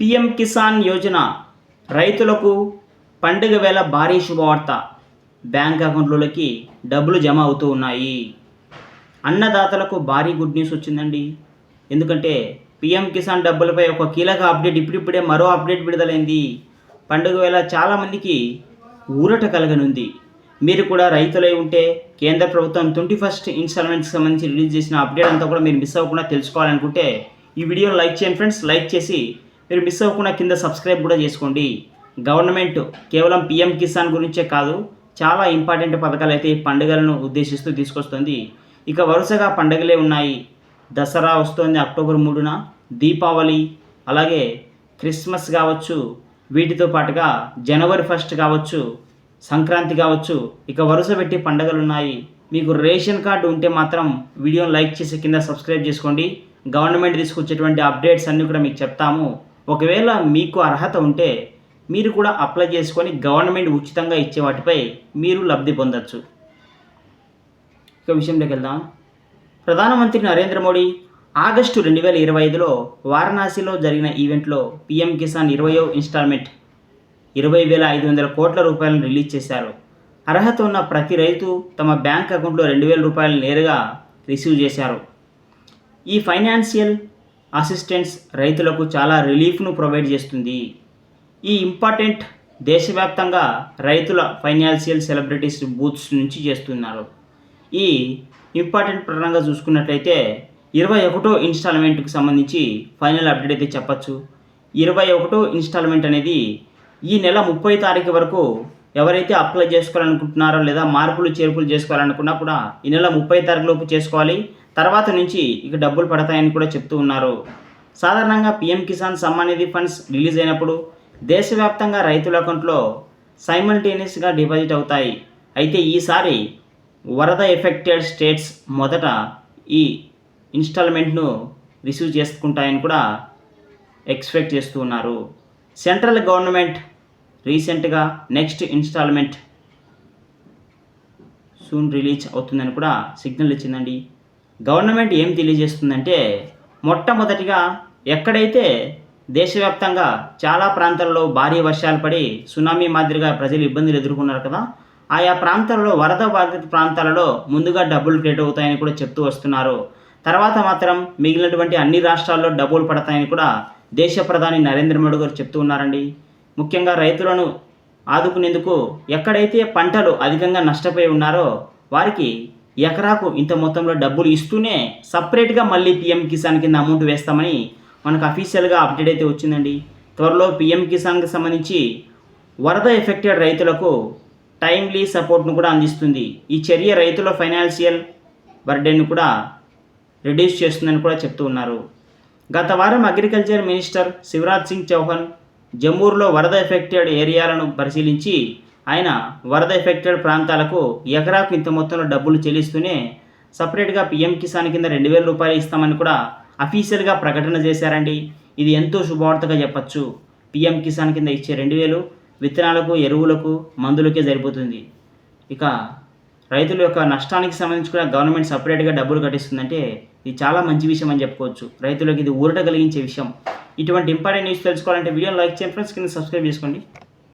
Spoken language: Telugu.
పిఎం కిసాన్ యోజన రైతులకు పండుగ వేళ భారీ శుభవార్త. బ్యాంక్ అకౌంట్లలోకి డబ్బులు జమ అవుతూ ఉన్నాయి. అన్నదాతలకు భారీ గుడ్ న్యూస్ వచ్చిందండి. ఎందుకంటే పిఎం కిసాన్ డబ్బులపై ఒక కీలక అప్డేట్ ఇప్పుడిప్పుడే మరో అప్డేట్ విడుదలైంది. పండుగ వేళ చాలామందికి ఊరట కలగనుంది. మీరు కూడా రైతులై ఉంటే కేంద్ర ప్రభుత్వం ట్వంటీ ఫస్ట్ ఇన్స్టాల్మెంట్కి సంబంధించి రిలీజ్ చేసిన అప్డేట్ అంతా కూడా మీరు మిస్ అవ్వకుండా తెలుసుకోవాలనుకుంటే ఈ వీడియోని లైక్ చేయండి ఫ్రెండ్స్. లైక్ చేసి మీరు మిస్ అవ్వకుండా కింద సబ్స్క్రైబ్ కూడా చేసుకోండి. గవర్నమెంట్ కేవలం పిఎం కిసాన్ గురించే కాదు చాలా ఇంపార్టెంట్ పథకాలు అయితే పండుగలను ఉద్దేశిస్తూ తీసుకొస్తుంది. ఇక వరుసగా పండుగలే ఉన్నాయి. దసరా వస్తుంది అక్టోబర్ మూడున దీపావళి అలాగే క్రిస్మస్ కావచ్చు వీటితో పాటుగా జనవరి ఫస్ట్ కావచ్చు సంక్రాంతి కావచ్చు ఇక వరుస పెట్టి పండుగలు ఉన్నాయి. మీకు రేషన్ కార్డు ఉంటే మాత్రం వీడియోని లైక్ చేసి కింద సబ్స్క్రైబ్ చేసుకోండి. గవర్నమెంట్ తీసుకొచ్చేటువంటి అప్డేట్స్ అన్నీ కూడా మీకు చెప్తాము. ఒకవేళ మీకు అర్హత ఉంటే మీరు కూడా అప్లై చేసుకొని గవర్నమెంట్ ఉచితంగా ఇచ్చే వాటిపై మీరు లబ్ధి పొందొచ్చు. ఇక విషయంలోకి వెళ్దాం. ప్రధానమంత్రి నరేంద్ర మోడీ ఆగస్టు రెండు వేల ఇరవై ఐదులో వారణాసిలో జరిగిన ఈవెంట్లో పీఎం కిసాన్ ఇరవయో ఇన్స్టాల్మెంట్ ఇరవై వేల ఐదు వందల కోట్ల రూపాయలను రిలీజ్ చేశారు. అర్హత ఉన్న ప్రతి రైతు తమ బ్యాంక్ అకౌంట్లో రెండు వేల రూపాయలు నేరుగా రిసీవ్ చేశారు. ఈ ఫైనాన్షియల్ అసిస్టెన్స్ రైతులకు చాలా రిలీఫ్ను ప్రొవైడ్ చేస్తుంది. ఈ ఇంపార్టెంట్ దేశవ్యాప్తంగా రైతుల ఫైనాన్షియల్ సెలబ్రిటీస్ బూత్స్ నుంచి చేస్తున్నారు. ఈ ఇంపార్టెంట్ పరంగా చూసుకున్నట్లయితే ఇరవై ఒకటో ఇన్స్టాల్మెంట్కి సంబంధించి ఫైనల్ అప్డేట్ అయితే చెప్పచ్చు. ఇరవై ఒకటో ఇన్స్టాల్మెంట్ అనేది ఈ నెల ముప్పై తారీఖు వరకు ఎవరైతే అప్లై చేసుకోవాలనుకుంటున్నారో లేదా మార్పులు చేర్పులు చేసుకోవాలనుకున్నా కూడా ఈ నెల ముప్పై తారీఖు లోపు చేసుకోవాలి. తర్వాత నుంచి ఇక డబ్బులు పడతాయని కూడా చెప్తూ ఉన్నారు. సాధారణంగా PM Kisan Samman Nidhi funds release అయినప్పుడు దేశవ్యాప్తంగా రైతుల అకౌంట్లో సైమల్టేనియస్గా డిపాజిట్ అవుతాయి. అయితే ఈసారి వరద ఎఫెక్టెడ్ స్టేట్స్ మొదట ఈ ఇన్స్టాల్మెంట్ను రిసీవ్ చేసుకుంటాయని కూడా ఎక్స్పెక్ట్ చేస్తూ ఉన్నారు. సెంట్రల్ గవర్నమెంట్ రీసెంట్గా నెక్స్ట్ ఇన్స్టాల్మెంట్ సూన్ రిలీజ్ అవుతుందని కూడా సిగ్నల్ ఇచ్చిందండి. గవర్నమెంట్ ఏం తెలియజేస్తుందంటే మొట్టమొదటిగా ఎక్కడైతే దేశవ్యాప్తంగా చాలా ప్రాంతాల్లో భారీ వర్షాలు పడి సునామీ మాదిరిగా ప్రజలు ఇబ్బందులు ఎదుర్కొన్నారు కదా ఆయా ప్రాంతాలలో వరద బాధిత ప్రాంతాలలో ముందుగా డబ్బులు క్రియేట్ అవుతాయని కూడా చెప్తూ వస్తున్నారు. తర్వాత మాత్రం మిగిలినటువంటి అన్ని రాష్ట్రాల్లో డబ్బులు పడతాయని కూడా దేశ ప్రధాని నరేంద్ర మోడీ గారు చెప్తూ ఉన్నారండి. ముఖ్యంగా రైతులను ఆదుకునేందుకు ఎక్కడైతే పంటలు అధికంగా నష్టపోయి ఉన్నారో వారికి ఎకరాకు ఇంత మొత్తంలో డబ్బులు ఇస్తూనే సపరేట్గా మళ్ళీ పిఎం కిసాన్ కింద అమౌంట్ వేస్తామని మనకు అఫీషియల్గా అప్డేట్ అయితే వచ్చిందండి. త్వరలో పిఎం కిసాన్కి సంబంధించి వరద ఎఫెక్టెడ్ రైతులకు టైమ్లీ సపోర్ట్ను కూడా అందిస్తుంది. ఈ చర్య రైతుల ఫైనాన్షియల్ బర్డెన్ను కూడా రిడ్యూస్ చేస్తుందని కూడా చెప్తూ ఉన్నారు. గత వారం అగ్రికల్చర్ మినిస్టర్ శివరాజ్ సింగ్ చౌహాన్ జమ్మూరులో వరద ఎఫెక్టెడ్ ఏరియాలను పరిశీలించి ఆయన వరద ఎఫెక్టెడ్ ప్రాంతాలకు ఎకరాకు ఇంత మొత్తంలో డబ్బులు చెల్లిస్తూనే సపరేట్గా పిఎం కిసాన్ కింద రెండు వేల రూపాయలు ఇస్తామని కూడా అఫీషియల్గా ప్రకటన చేశారండి. ఇది ఎంతో శుభవార్తగా చెప్పచ్చు. పిఎం కిసాన్ కింద ఇచ్చే రెండు వేలు విత్తనాలకు ఎరువులకు మందులకే సరిపోతుంది. ఇక రైతుల యొక్క నష్టానికి సంబంధించి కూడా గవర్నమెంట్ సపరేట్గా డబ్బులు కట్టిస్తుందంటే ఇది చాలా మంచి విషయం అని చెప్పుకోవచ్చు. రైతులకు ఇది ఊరట కలిగించే విషయం. ఇటువంటి ఇంపార్టెంట్ న్యూస్ తెలుసుకోవాలంటే వీడియోని లైక్ చేయండి ఫ్రెండ్స్. కింద సబ్స్క్రైబ్ చేసుకోండి.